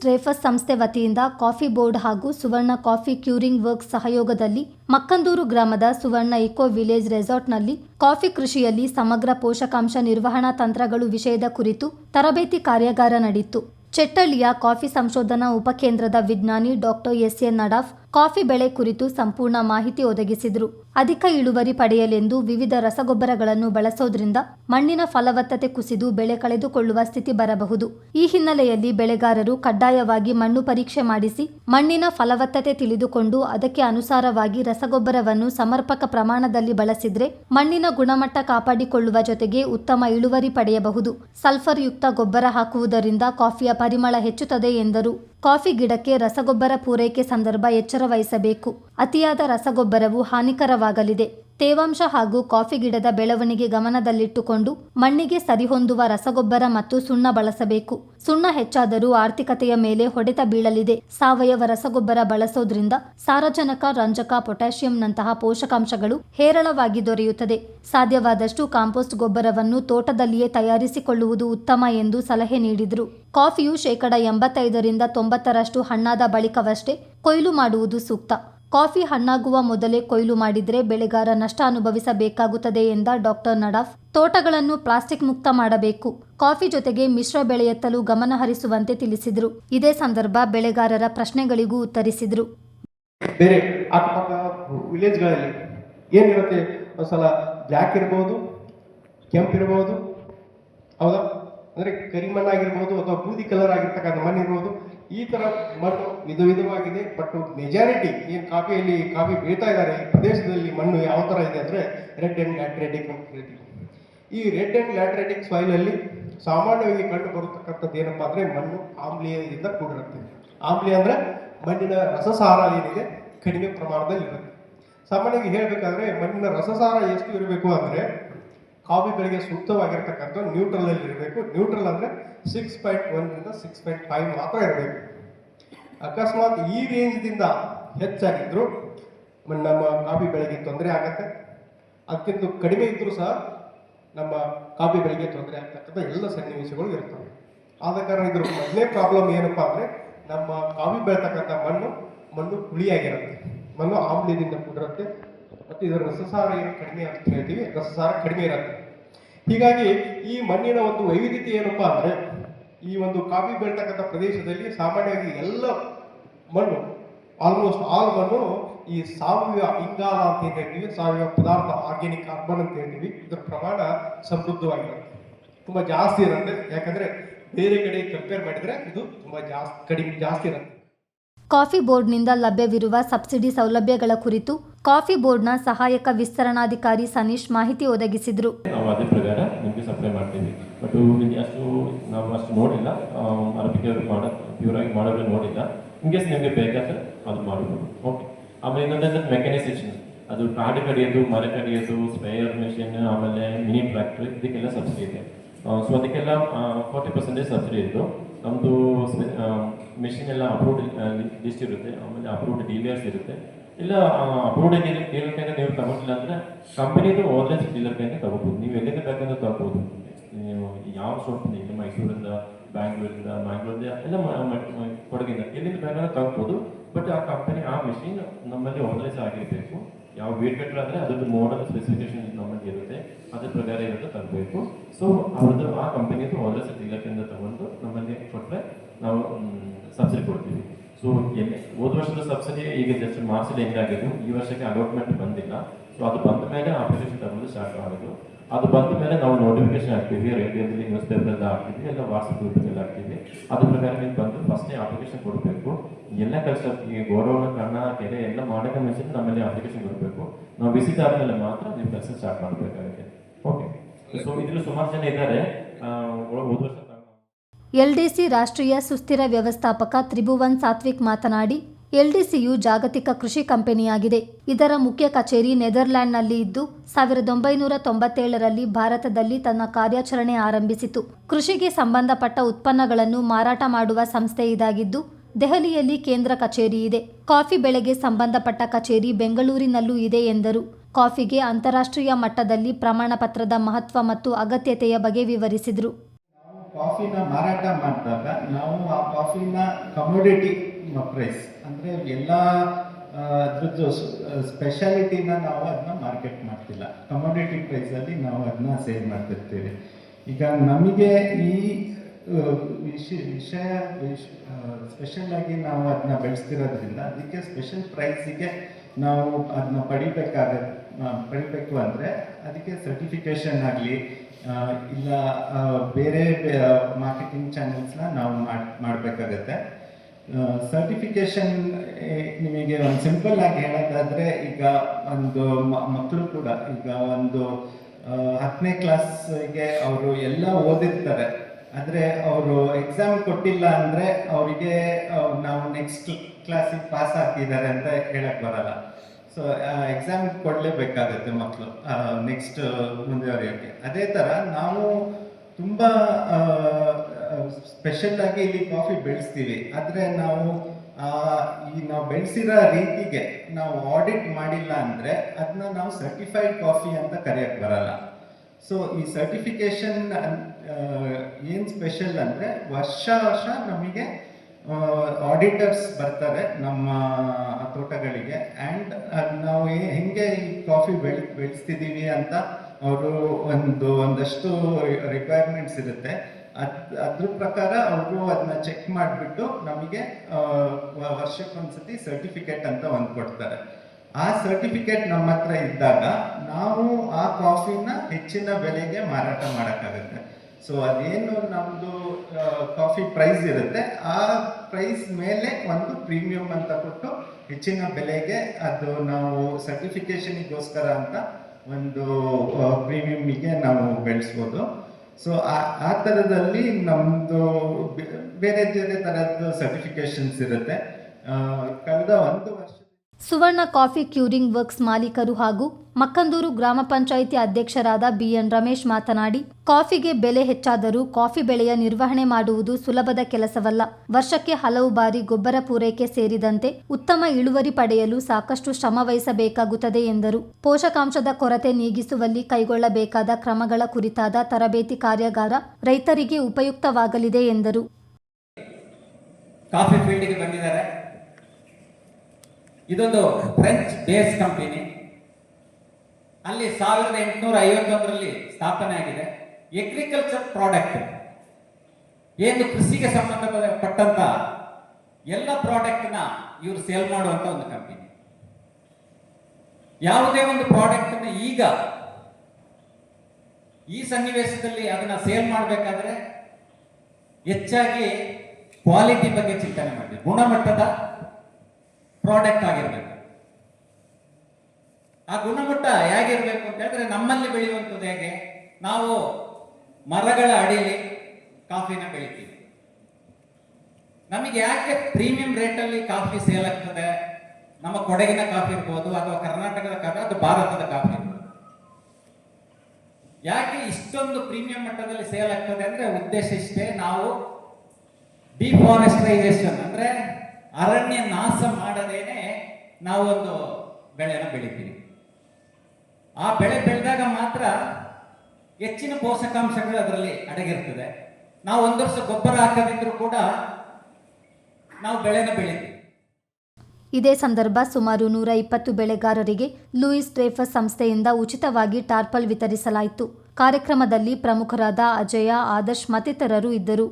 ಡ್ರೇಫಸ್ ಸಂಸ್ಥೆ ವತಿಯಿಂದ coffee board ಹಾಗೂ ಸುವರ್ಣ ಕಾಫಿ ಕ್ಯೂರಿಂಗ್ ವರ್ಕ್ಸ್ ಸಹಯೋಗದಲ್ಲಿ ಮಕ್ಕಂದೂರು ಗ್ರಾಮದ ಸುವರ್ಣ ಇಕೋ ವಿಲೇಜ್ ರೆಸಾರ್ಟ್ನಲ್ಲಿ ಕಾಫಿ ಕೃಷಿಯಲ್ಲಿ ಸಮಗ್ರ ಪೋಷಕಾಂಶ ನಿರ್ವಹಣಾ ತಂತ್ರಗಳು ವಿಷಯದ ಕುರಿತು ತರಬೇತಿ ಕಾರ್ಯಾಗಾರ ನಡೆಯಿತು. ಚೆಟ್ಟಳ್ಳಿಯ ಕಾಫಿ ಸಂಶೋಧನಾ ಉಪಕೇಂದ್ರದ ವಿಜ್ಞಾನಿ doctor S N Nadaf coffee ಬೆಳೆ ಕುರಿತು ಸಂಪೂರ್ಣ ಮಾಹಿತಿ ಒದಗಿಸಿದರು. ಅಧಿಕ ಇಳುವರಿ ಪಡೆಯಲೆಂದು ವಿವಿಧ ರಸಗೊಬ್ಬರಗಳನ್ನು ಬಳಸೋದ್ರಿಂದ ಮಣ್ಣಿನ ಫಲವತ್ತತೆ ಕುಸಿದು ಬೆಳೆ ಕಳೆದುಕೊಳ್ಳುವ ಸ್ಥಿತಿ ಬರಬಹುದು. ಈ ಹಿನ್ನೆಲೆಯಲ್ಲಿ ಬೆಳೆಗಾರರು ಕಡ್ಡಾಯವಾಗಿ ಮಣ್ಣು ಪರೀಕ್ಷೆ ಮಾಡಿಸಿ ಮಣ್ಣಿನ ಫಲವತ್ತತೆ ತಿಳಿದುಕೊಂಡು ಅದಕ್ಕೆ ಅನುಸಾರವಾಗಿ ರಸಗೊಬ್ಬರವನ್ನು ಸಮರ್ಪಕ ಪ್ರಮಾಣದಲ್ಲಿ ಬಳಸಿದ್ರೆ ಮಣ್ಣಿನ ಗುಣಮಟ್ಟ ಕಾಪಾಡಿಕೊಳ್ಳುವ ಜೊತೆಗೆ ಉತ್ತಮ ಇಳುವರಿ ಪಡೆಯಬಹುದು. ಸಲ್ಫರ್ ಯುಕ್ತ ಗೊಬ್ಬರ ಹಾಕುವುದರಿಂದ ಕಾಫಿಯ ಪರಿಮಳ ಹೆಚ್ಚುತ್ತದೆ ಎಂದರು. ಕಾಫಿ ಗಿಡಕ್ಕೆ ರಸಗೊಬ್ಬರ ಪೂರೈಕೆ ಸಂದರ್ಭ ಎಚ್ಚರ ವಹಿಸಬೇಕು. ಅತಿಯಾದ ರಸಗೊಬ್ಬರವು ಹಾನಿಕರವಾಗಲಿದೆ. ತೇವಾಂಶ ಹಾಗೂ ಕಾಫಿ ಗಿಡದ ಬೆಳವಣಿಗೆ ಗಮನದಲ್ಲಿಟ್ಟುಕೊಂಡು ಮಣ್ಣಿಗೆ ಸರಿಹೊಂದುವ ರಸಗೊಬ್ಬರ ಮತ್ತು ಸುಣ್ಣ ಬಳಸಬೇಕು. ಸುಣ್ಣ ಹೆಚ್ಚಾದರೂ ಆರ್ಥಿಕತೆಯ ಮೇಲೆ ಹೊಡೆತ ಬೀಳಲಿದೆ. ಸಾವಯವ ರಸಗೊಬ್ಬರ ಬಳಸೋದ್ರಿಂದ ಸಾರಜನಕ, ರಂಜಕ ಪೊಟ್ಯಾಷಿಯಂನಂತಹ ಪೋಷಕಾಂಶಗಳು ಹೇರಳವಾಗಿ ದೊರೆಯುತ್ತದೆ. ಸಾಧ್ಯವಾದಷ್ಟು ಕಾಂಪೋಸ್ಟ್ ಗೊಬ್ಬರವನ್ನು ತೋಟದಲ್ಲಿಯೇ ತಯಾರಿಸಿಕೊಳ್ಳುವುದು ಉತ್ತಮ ಎಂದು ಸಲಹೆ ನೀಡಿದರು. ಕಾಫಿಯು ಶೇಕಡ ಎಂಬತ್ತೈದರಿಂದ ತೊಂಬತ್ತರಷ್ಟು ಹಣ್ಣಾದ ಬಳಿಕವಷ್ಟೇ ಕೊಯ್ಲು ಮಾಡುವುದು ಸೂಕ್ತ. ಕಾಫಿ ಹಣ್ಣಾಗುವ ಮೊದಲೇ ಕೊಯ್ಲು ಮಾಡಿದರೆ ಬೆಳೆಗಾರ ನಷ್ಟ ಅನುಭವಿಸಬೇಕಾಗುತ್ತದೆ ಎಂದ ಡಾಕ್ಟರ್ ನಡಾಫ್. ತೋಟಗಳನ್ನು ಪ್ಲಾಸ್ಟಿಕ್ ಮುಕ್ತ ಮಾಡಬೇಕು. ಕಾಫಿ ಜೊತೆಗೆ ಮಿಶ್ರ ಬೆಳೆಯತ್ತಲೂ ಗಮನಹರಿಸುವಂತೆ ಗಮನ ಹರಿಸುವಂತೆ ತಿಳಿಸಿದರು. ಇದೇ ಸಂದರ್ಭ ಬೆಳೆಗಾರರ ಪ್ರಶ್ನೆಗಳಿಗೂ ಉತ್ತರಿಸಿದರು. ಬೇರೆ ಅಕ್ಕಪಕ್ಕ ವಿಲೇಜ್ಗಳಲ್ಲಿ ಏನಿರುತ್ತೆ? ಒಂದ್ಸಲ ಬ್ಲ್ಯಾಕ್ ಇರ್ಬೋದು, ಕೆಂಪು ಹೌದಾ? ಅಂದ್ರೆ ಕರಿಮಣ್ಣಾಗಿರ್ಬೋದು ಅಥವಾ ಬೂದಿ ಕಲರ್ ಆಗಿರ್ತಕ್ಕಂಥ ಮಣ್ಣು ಇರ್ಬೋದು ಈ ತರ ಮಣ್ಣು ವಿಧ ವಿಧವಾಗಿದೆ ಬಟ್ ಮೆಜಾರಿಟಿ ಏನು ಕಾಫಿಯಲ್ಲಿ ಕಾಫಿ ಬೆಳೀತಾ ಇದ್ದಾರೆ, ಈ ಪ್ರದೇಶದಲ್ಲಿ ಮಣ್ಣು ಯಾವ ತರ ಇದೆ ಅಂದ್ರೆ ರೆಡ್ ಅಂಡ್ ಲ್ಯಾಟ್ರೆಟಿಕ್ ಅಂತ ಈ ರೆಡ್ ಅಂಡ್ ಲ್ಯಾಟ್ರೇಟಿಕ್ ಸಾಯಿಲ್ ಅಲ್ಲಿ ಸಾಮಾನ್ಯವಾಗಿ ಕಂಡು ಬರತಕ್ಕಂಥದ್ದು ಏನಪ್ಪಾ ಅಂದ್ರೆ ಮಣ್ಣು ಆಮ್ಲೀಯದಿಂದ ಕೂಡಿರುತ್ತೆ. ಆಮ್ಲಿ ಅಂದ್ರೆ ಮಣ್ಣಿನ ರಸಸಾರ ಏನಿದೆ, ಕಡಿಮೆ ಪ್ರಮಾಣದಲ್ಲಿ ಇರುತ್ತೆ ಸಾಮಾನ್ಯವಾಗಿ ಹೇಳ್ಬೇಕಾದ್ರೆ ಮಣ್ಣಿನ ರಸಸಾರ ಎಷ್ಟು ಇರಬೇಕು ಅಂದ್ರೆ ಬೆಳೆಗೆ ಸೂಕ್ತವಾಗಿರ್ತಕ್ಕಂಥ ನ್ಯೂಟ್ರಲ್ ಅಲ್ಲಿ ಇರಬೇಕು. ನ್ಯೂಟ್ರಲ್ ಅಂದ್ರೆ ಸಿಕ್ಸ್ ಪಾಯಿಂಟ್ ಒನ್ರಿಂದ ಸಿಕ್ಸ್ ಪಾಯಿಂಟ್ ಫೈವ್ ಮಾತ್ರ ಇರಬೇಕು. ಅಕಸ್ಮಾತ್ ಈ ರೇಂಜ್ದಿಂದ ಹೆಚ್ಚಾಗಿದ್ರು ನಮ್ಮ ಕಾಫಿ ಬೆಳೆಗೆ ತೊಂದರೆ ಆಗತ್ತೆ. ಅದಕ್ಕಿಂತ ಕಡಿಮೆ ಇದ್ದರೂ ಸಹ ನಮ್ಮ ಕಾಫಿ ಬೆಳೆಗೆ ತೊಂದರೆ ಆಗ್ತಕ್ಕಂಥ ಎಲ್ಲ ಸನ್ನಿವೇಶಗಳು ಇರ್ತವೆ. ಆದ ಕಾರಣ ಇದ್ರ ಮೊದಲೇ ಪ್ರಾಬ್ಲಮ್ ಏನಪ್ಪಾ ಅಂದ್ರೆ ನಮ್ಮ ಕಾಫಿ ಬೆಳೆತಕ್ಕಂಥ ಮಣ್ಣು ಮಣ್ಣು ಹುಳಿಯಾಗಿರುತ್ತೆ. ಮಣ್ಣು ಆಮ್ಲದಿಂದ ಕೂಡಿರುತ್ತೆ. ಮತ್ತು ಇದರ ರಸಸಾರ ಏನು ಕಡಿಮೆ ಅಂತ ಹೇಳ್ತೀವಿ. ರಸಸಾರ ಕಡಿಮೆ ಇರುತ್ತೆ. ಹೀಗಾಗಿ ಈ ಮಣ್ಣಿನ ಒಂದು ವೈವಿಧ್ಯತೆ ಏನಪ್ಪಾ ಅಂದ್ರೆ, ಈ ಒಂದು ಕಾಫಿ ಬೆಳ್ತಕ್ಕಂಥ ಪ್ರದೇಶದಲ್ಲಿ ಸಾಮಾನ್ಯವಾಗಿ ಎಲ್ಲ ಮಣ್ಣು ಆಲ್ಮೋಸ್ಟ್ ಆಲ್ ಮಣ್ಣು ಈ ಸಾವಯವ ಇಂಗಾಲ ಅಂತ ಹೇಳ್ತೀವಿ. ಸಾವಯವ ಪದಾರ್ಥ ಆರ್ಗ್ಯಾನಿಕ್ ಕಾರ್ಬನ್ ಅಂತ ಹೇಳ್ತೀವಿ. ಇದರ ಪ್ರಮಾಣ ಸಮೃದ್ಧವಾಗಿರುತ್ತೆ. ತುಂಬಾ ಜಾಸ್ತಿ ಇರುತ್ತೆ. ಯಾಕಂದ್ರೆ ಬೇರೆ ಕಡೆ ಕಂಪೇರ್ ಮಾಡಿದ್ರೆ ಇದು ತುಂಬಾ ಜಾಸ್ತಿ ಕಡಿಮೆ ಜಾಸ್ತಿ ಇರುತ್ತೆ. ಕಾಫಿ ಬೋರ್ಡ್ನಿಂದ ಲಭ್ಯವಿರುವ ಸಬ್ಸಿಡಿ ಸೌಲಭ್ಯಗಳ ಕುರಿತು ಕಾಫಿ ಬೋರ್ಡ್ನ ಸಹಾಯಕ ವಿಸ್ತರಣಾಧಿಕಾರಿ ಸನೀಶ್ ಮಾಹಿತಿ ಒದಗಿಸಿದರು. ನಾವು ಅದೇ ಪ್ರಕಾರ ನಿಮಗೆ ಸಪ್ಲೈ ಮಾಡ್ತೀವಿ. ಬಟ್ ನಿಮಗೆ ಅಷ್ಟು ನಾವು ಅಷ್ಟು ನೋಡಿಲ್ಲ. ಅರಬಿಕೆ ಮಾಡ ಪ್ಯೂರಾಗಿ ಮಾಡೋದು ನೋಡಿಲ್ಲ. ಇನ್ ಕೇಸ್ ನಿಮಗೆ ಬೇಕಾದ್ರೆ ಅದು ಮಾಡ್ಬೋದು. ಓಕೆ ಆಮೇಲೆ ಇನ್ನೊಂದಂದ್ರೆ ಮೆಕ್ಯಾನೈಸೇಷನ್ ಅದು ಕಾಡು ಕಡಿಯೋದು ಮರ ಕಡಿಯೋದು ಸ್ಪೇಯರ್ ಮೆಷಿನ್, ಆಮೇಲೆ ಮಿನಿ ಟ್ರ್ಯಾಕ್ಟರ್, ಇದಕ್ಕೆಲ್ಲ ಸಬ್ಸಿಡಿ ಇದೆ. ಸೊ ಅದಕ್ಕೆಲ್ಲ ಫೋರ್ಟಿ ಪರ್ಸೆಂಟೇಜ್ ಸಬ್ಸಿಡಿ ಇತ್ತು ನಮ್ಮದು ಮೆಷಿನ್ ಎಲ್ಲ ಅಪ್ರೂವ್ಡ್ ಲಿಸ್ಟ್ ಇರುತ್ತೆ. ಆಮೇಲೆ ಅಪ್ರೂವ್ಡ್ ಡೀಲರ್ಸ್ ಇರುತ್ತೆ. ಇಲ್ಲ ಅಪ್ರೂವ್ಡ್ ಡೀಲರ್ ಕೈಯಿಂದ ನೀವು ತಗೊಂಡಿಲ್ಲ ಅಂದ್ರೆ ಕಂಪನಿದು ಆನ್ಲೈನ್ ಡೀಲರ್ ತಗೋಬೋದು. ನೀವು ಎಲ್ಲಿಂದ ಬೇಕಂದ್ರೆ ತಗೋಬೋದು. ನೀವು ಯಾವ ಸೋರ್ಸ್ ಇಲ್ಲಿ ಮೈಸೂರಿಂದ, ಬ್ಯಾಂಗ್ಳೂರಿಂದ ಮ್ಯಾಂಗ್ಳೂರಿಂದ ಎಲ್ಲ ಕೊಡಗಿಂದ ಎಲ್ಲಿಂದ ಬೇಕಾದ್ರೆ ತಗೋಬಹುದು ಬಟ್ ಆ ಕಂಪನಿ, ಆ ಮೆಷಿನ್ ನಮ್ಮಲ್ಲಿ ಓರ್ಲೆಸ್ ಆಗಿರಬೇಕು. ಯಾವ ವೇಟ್ ಕಟ್ಟರ್ ಅಂದ್ರೆ ಅದ್ರದ್ದು ಮಾಡಲ್ ಸ್ಪೆಸಿಫಿಕೇಶನ್ ನಮ್ಮಲ್ಲಿ ಇರುತ್ತೆ. ಅದ್ರ ಪ್ರಕಾರ ಇರುತ್ತೆ ತರಬೇಕು. ಸೊ ಅವ್ರದ್ದು ಆ ಕಂಪನಿದು ಓರ್ಲೆಸ್ ಡೀಲರ್ ಕೈಯಿಂದ ತಗೊಂಡು ನಮ್ಮಲ್ಲಿ ಕೊಟ್ಟರೆ ನಾವು ಸಬ್ಸಿಡಿ ಕೊಡ್ತೀವಿ. ಸೊ ಎಲ್ಲಿ ಹೋದ ವರ್ಷದ ಸಬ್ಸಿಡಿ ಈಗ ಜಸ್ಟ್ ಮಾರ್ಚಲ್ಲಿ ಹೆಂಗಾಗಿದ್ದು ಈ ವರ್ಷಕ್ಕೆ ಅಲೋಟ್ಮೆಂಟ್ ಬಂದಿಲ್ಲ. ಸೊ ಅದು ಬಂದ ಮೇಲೆ ಅಪ್ಲಿಕೇಶನ್ ತಗೊಂಡು ಸ್ಟಾರ್ಟ್ ಮಾಡೋದು ಅದು ಬಂದ ಮೇಲೆ ನಾವು ನೋಟಿಫಿಕೇಶನ್ ಹಾಕ್ತೀವಿ. ರೇಡಿಯೋದಲ್ಲಿ ನ್ಯೂಸ್ ಪೇಪರ್ ಹಾಕ್ತೀವಿ, ಎಲ್ಲ ವಾಟ್ಸಪ್ ಗ್ರೂಪಲ್ಲಿ ಹಾಕ್ತೀವಿ. ಅದ್ರ ಪ್ರಕಾರ ನೀವು ಬಂದು ಫಸ್ಟೇ ಅಪ್ಲಿಕೇಶನ್ ಕೊಡಬೇಕು. ಎಲ್ಲ ಕೆಲಸ ಈಗ ಗೋಡೌನ್, ಕಣ್ಣ, ಕೆರೆ ಎಲ್ಲ ಮಾಡೋಕೆ ಮೆಸೇಜ್ ನಮ್ಮಲ್ಲಿ ಅಪ್ಲಿಕೇಶನ್ ಕೊಡಬೇಕು. ನಾವು ವಿಸಿಟ್ ಆದಮೇಲೆ ಮಾತ್ರ ನೀವು ಕೆಲಸ ಸ್ಟಾರ್ಟ್ ಮಾಡಬೇಕಾಗುತ್ತೆ. ಓಕೆ ಸೊ ಇದ್ರಲ್ಲಿ ಸುಮಾರು ಜನ ಇದ್ದಾರೆ. ಹೋದ ವರ್ಷ ಎಲ್ಡಿಸಿ ರಾಷ್ಟ್ರೀಯ ಸುಸ್ಥಿರ ವ್ಯವಸ್ಥಾಪಕ ತ್ರಿಭುವನ್ ಸಾತ್ವಿಕ್ ಮಾತನಾಡಿ, ಎಲ್ಡಿಸಿಯು ಜಾಗತಿಕ ಕೃಷಿ ಕಂಪನಿಯಾಗಿದೆ. ಇದರ ಮುಖ್ಯ ಕಚೇರಿ ನೆದರ್ಲ್ಯಾಂಡ್ನಲ್ಲಿ ಇದ್ದು, ಸಾವಿರದ ಒಂಬೈನೂರ ತೊಂಬತ್ತೇಳರಲ್ಲಿ ಭಾರತದಲ್ಲಿ ತನ್ನ ಕಾರ್ಯಾಚರಣೆ ಆರಂಭಿಸಿತು. ಕೃಷಿಗೆ ಸಂಬಂಧಪಟ್ಟ ಉತ್ಪನ್ನಗಳನ್ನು ಮಾರಾಟ ಮಾಡುವ ಸಂಸ್ಥೆ ಇದಾಗಿದ್ದು, ದೆಹಲಿಯಲ್ಲಿ ಕೇಂದ್ರ ಕಚೇರಿ ಇದೆ. ಕಾಫಿ ಬೆಳೆಗೆ ಸಂಬಂಧಪಟ್ಟ ಕಚೇರಿ ಬೆಂಗಳೂರಿನಲ್ಲೂ ಇದೆ ಎಂದರು. ಕಾಫಿಗೆ ಅಂತಾರಾಷ್ಟ್ರೀಯ ಮಟ್ಟದಲ್ಲಿ ಪ್ರಮಾಣಪತ್ರದ ಮಹತ್ವ ಮತ್ತು ಅಗತ್ಯತೆಯ ಬಗ್ಗೆ ವಿವರಿಸಿದರು. ಕಾಫಿನ ಮಾರಾಟ ಮಾಡಿದಾಗ ನಾವು ಆ ಕಾಫಿನ ಕಮೋಡಿಟಿ ಪ್ರೈಸ್ ಅಂದರೆ ಎಲ್ಲ ಅದ್ರದ್ದು ಸ್ಪೆಷಾಲಿಟಿನ ನಾವು ಅದನ್ನ ಮಾರ್ಕೆಟ್ ಮಾಡ್ತಿಲ್ಲ. ಕಮೋಡಿಟಿ ಪ್ರೈಸಲ್ಲಿ ನಾವು ಅದನ್ನ ಸೇಲ್ ಮಾಡ್ತಿರ್ತೀವಿ. ಈಗ ನಮಗೆ ಈ ವಿಷಯ ವಿಷಯ ಸ್ಪೆಷಲ್ ಆಗಿ ನಾವು ಅದನ್ನ ಬೆಳೆಸ್ತಿರೋದ್ರಿಂದ, ಅದಕ್ಕೆ ಸ್ಪೆಷಲ್ ಪ್ರೈಸಿಗೆ ನಾವು ಅದನ್ನ ಪಡಿಬೇಕಾಗ ಪಡಿಬೇಕು ಅಂದರೆ ಅದಕ್ಕೆ ಸರ್ಟಿಫಿಕೇಶನ್ ಆಗಲಿ ಇಲ್ಲ ಬೇರೆ ಮಾರ್ಕೆಟಿಂಗ್ ಚಾನೆಲ್ಸ್ನ ನಾವು ಮಾಡಬೇಕಾಗತ್ತೆ. ಸರ್ಟಿಫಿಕೇಶನ್ ನಿಮಗೆ ಒಂದು ಸಿಂಪಲ್ ಆಗಿ ಹೇಳೋದಾದರೆ ಈಗ ಒಂದು ಮಕ್ಕಳು ಕೂಡ, ಈಗ ಒಂದು ಹತ್ತನೇ ಕ್ಲಾಸ್ಗೆ ಅವರು ಎಲ್ಲ ಓದಿರ್ತಾರೆ. ಆದರೆ ಅವರು ಎಕ್ಸಾಮ್ ಕೊಟ್ಟಿಲ್ಲ ಅಂದರೆ ಅವರಿಗೆ ನಾವು ನೆಕ್ಸ್ಟ್ ಕ್ಲಾಸಿಗೆ ಪಾಸ್ ಆಗ್ತಿದ್ದಾರೆ ಅಂತ ಹೇಳಕ್ಕೆ ಬರಲ್ಲ. ಸೊ ಎಕ್ಸಾಮ್ ಕೊಡಲೇಬೇಕಾಗತ್ತೆ ಮಕ್ಕಳು ನೆಕ್ಸ್ಟ್ ಮುಂದುವರಿಯೋಕ್ಕೆ ಅದೇ ಥರ ನಾವು ತುಂಬ ಸ್ಪೆಷಲ್ ಆಗಿ ಇಲ್ಲಿ ಕಾಫಿ ಬೆಳೆಸ್ತೀವಿ. ಆದರೆ ನಾವು ಈ ನಾವು ಬೆಳೆಸಿರೋ ರೀತಿಗೆ ನಾವು ಆಡಿಟ್ ಮಾಡಿಲ್ಲ ಅಂದರೆ ಅದನ್ನ ನಾವು ಸರ್ಟಿಫೈಡ್ ಕಾಫಿ ಅಂತ ಕರೆಯಕ್ಕೆ ಬರಲ್ಲ. ಸೊ ಈ ಸರ್ಟಿಫಿಕೇಶನ್ ಏನು ಸ್ಪೆಷಲ್ ಅಂದರೆ ವರ್ಷ ವರ್ಷ ನಮಗೆ ಆಡಿಟರ್ಸ್ ಬರ್ತಾರೆ ನಮ್ಮ ತೋಟಗಳಿಗೆ. ಆ್ಯಂಡ್ ನಾವು ಹೆಂಗೆ ಈ ಕಾಫಿ ಬೆಳೆ, ಬೆಳೆಸ್ತಿದ್ದೀವಿ ಅಂತ ಅವರು ಒಂದು, ಒಂದಷ್ಟು ರಿಕ್ವೈರ್ಮೆಂಟ್ಸ್ ಇರುತ್ತೆ. ಅದ್, ಅದ್ರ ಪ್ರಕಾರ ಅವರು ಅದನ್ನ ಚೆಕ್ ಮಾಡಿಬಿಟ್ಟು ನಮಗೆ ವರ್ಷಕ್ಕೊಂದ್ಸತಿ ಸರ್ಟಿಫಿಕೇಟ್ ಅಂತ ಒಂದು ಕೊಡ್ತಾರೆ. ಆ ಸರ್ಟಿಫಿಕೇಟ್ ನಮ್ಮ ಹತ್ರ ಇದ್ದಾಗ ನಾವು ಆ ಕಾಫಿನ ಹೆಚ್ಚಿನ ಬೆಲೆಗೆ ಮಾರಾಟ ಮಾಡೋಕ್ಕಾಗುತ್ತೆ. ಸೊ ಅದೇನು ನಮ್ಮದು ಕಾಫಿ ಪ್ರೈಸ್ ಇರುತ್ತೆ. ಆ ಪ್ರೈಸ್ ಮೇಲೆ ಒಂದು ಪ್ರೀಮಿಯಂ ಅಂತ ಕೊಟ್ಟು ಹೆಚ್ಚಿನ ಬೆಲೆಗೆ ಅದು ನಾವು ಸರ್ಟಿಫಿಕೇಶನಿಗೋಸ್ಕರ ಅಂತ ಒಂದು ಪ್ರೀಮಿಯಮಿಗೆ ನಾವು ಬೆಳೆಸ್ಬೋದು. ಸೊ ಆ ಥರದಲ್ಲಿ ನಮ್ಮದು ಬೇರೆ ಬೇರೆ ಥರದ್ದು ಸರ್ಟಿಫಿಕೇಶನ್ಸ್ ಇರುತ್ತೆ. ಕಳೆದ ಒಂದು ವರ್ಷ ಸುವರ್ಣ ಕಾಫಿ ಕ್ಯೂರಿಂಗ್ ವರ್ಕ್ಸ್ ಮಾಲೀಕರು ಹಾಗೂ ಮಕ್ಕಂದೂರು ಗ್ರಾಮ ಪಂಚಾಯಿತಿ ಅಧ್ಯಕ್ಷರಾದ ಬಿಎನ್ ರಮೇಶ್ ಮಾತನಾಡಿ, ಕಾಫಿಗೆ ಬೆಲೆ ಹೆಚ್ಚಾದರೂ ಕಾಫಿ ಬೆಳೆಯ ನಿರ್ವಹಣೆ ಮಾಡುವುದು ಸುಲಭದ ಕೆಲಸವಲ್ಲ. ವರ್ಷಕ್ಕೆ ಹಲವು ಬಾರಿ ಗೊಬ್ಬರ ಪೂರೈಕೆ ಸೇರಿದಂತೆ ಉತ್ತಮ ಇಳುವರಿ ಪಡೆಯಲು ಸಾಕಷ್ಟು ಶ್ರಮ ವಹಿಸಬೇಕಾಗುತ್ತದೆ ಎಂದರು. ಪೋಷಕಾಂಶದ ಕೊರತೆ ನೀಗಿಸುವಲ್ಲಿ ಕೈಗೊಳ್ಳಬೇಕಾದ ಕ್ರಮಗಳ ಕುರಿತಾದ ತರಬೇತಿ ಕಾರ್ಯಾಗಾರ ರೈತರಿಗೆ ಉಪಯುಕ್ತವಾಗಲಿದೆ ಎಂದರು. ಇದೊಂದು ಫ್ರೆಂಚ್ ಬೇಸ್ ಕಂಪನಿ ಅಲ್ಲಿ ಸಾವಿರದ ಎಂಟುನೂರ ಐವತ್ತೊಂದರಲ್ಲಿ ಸ್ಥಾಪನೆ ಆಗಿದೆ. ಎಗ್ರಿಕಲ್ಚರ್ ಪ್ರಾಡಕ್ಟ್ ಏನು ಕೃಷಿಗೆ ಸಂಬಂಧಪಟ್ಟಂತ ಎಲ್ಲ ಪ್ರಾಡಕ್ಟ್ನ ಇವರು ಸೇಲ್ ಮಾಡುವಂತ ಒಂದು ಕಂಪನಿ ಯಾವುದೇ ಒಂದು ಪ್ರಾಡಕ್ಟ್ ಈಗ ಈ ಸನ್ನಿವೇಶದಲ್ಲಿ ಅದನ್ನ ಸೇಲ್ ಮಾಡಬೇಕಾದ್ರೆ ಹೆಚ್ಚಾಗಿ ಕ್ವಾಲಿಟಿ ಬಗ್ಗೆ ಚಿಂತನೆ ಮಾಡಿದೆ ಗುಣಮಟ್ಟದ ಪ್ರಾಡಕ್ಟ್ ಆಗಿರ್ಬೇಕು. ಆ ಗುಣಮಟ್ಟ ಹೇಗಿರ್ಬೇಕು ಅಂತ ಹೇಳಿದ್ರೆ ನಮ್ಮಲ್ಲಿ ಬೆಳೆಯುವಂಥದ್ದು ಹೇಗೆ? ನಾವು ಮರಗಳ ಅಡಿಯಲ್ಲಿ ಕಾಫಿನ ಬೆಳಿತೀವಿ. ನಮಗೆ ಯಾಕೆ ಪ್ರೀಮಿಯಂ ರೇಟಲ್ಲಿ ಕಾಫಿ ಸೇಲ್ ಆಗ್ತದೆ? ನಮ್ಮ ಕೊಡಗಿನ ಕಾಫಿ ಇರ್ಬೋದು ಅಥವಾ ಕರ್ನಾಟಕದ ಕಾಫಿ ಅಥವಾ ಭಾರತದ ಕಾಫಿ ಯಾಕೆ ಇಷ್ಟೊಂದು ಪ್ರೀಮಿಯಂ ಮಟ್ಟದಲ್ಲಿ ಸೇಲ್ ಆಗ್ತದೆ ಅಂದ್ರೆ ಉದ್ದೇಶ ಇಷ್ಟೇ. ನಾವು ಡಿಫಾರೆಸ್ಟೈಸೇಷನ್ ಅಂದ್ರೆ ಅರಣ್ಯ ನಾಶ ಮಾಡದೇನೆ ನಾವೊಂದು ಬೆಳೆನ ಬೆಳಿತೀವಿ. ಆ ಬೆಳೆ ಬೆಳೆದಾಗ ಮಾತ್ರ ಹೆಚ್ಚಿನ ಪೋಷಕಾಂಶಗಳು ಅದರಲ್ಲಿ ಅಡಗಿರ್ತದೆ. ನಾವು ಒಂದು ವರ್ಷ ಗೊಬ್ಬರ ಹಾಕದಿದ್ರು ಕೂಡ ನಾವು ಬೆಳೆನ ಬೆಳಿತೀವಿ. ಇದೇ ಸಂದರ್ಭ ಸುಮಾರು ನೂರ ಇಪ್ಪತ್ತು ಬೆಳೆಗಾರರಿಗೆ ಲೂಯಿಸ್ ಟ್ರೇಫಸ್ ಸಂಸ್ಥೆಯಿಂದ ಉಚಿತವಾಗಿ ಟಾರ್ಪಲ್ ವಿತರಿಸಲಾಯಿತು. ಕಾರ್ಯಕ್ರಮದಲ್ಲಿ ಪ್ರಮುಖರಾದ ಅಜಯ, ಆದರ್ಶ್ ಮತ್ತಿತರರು ಇದ್ದರು.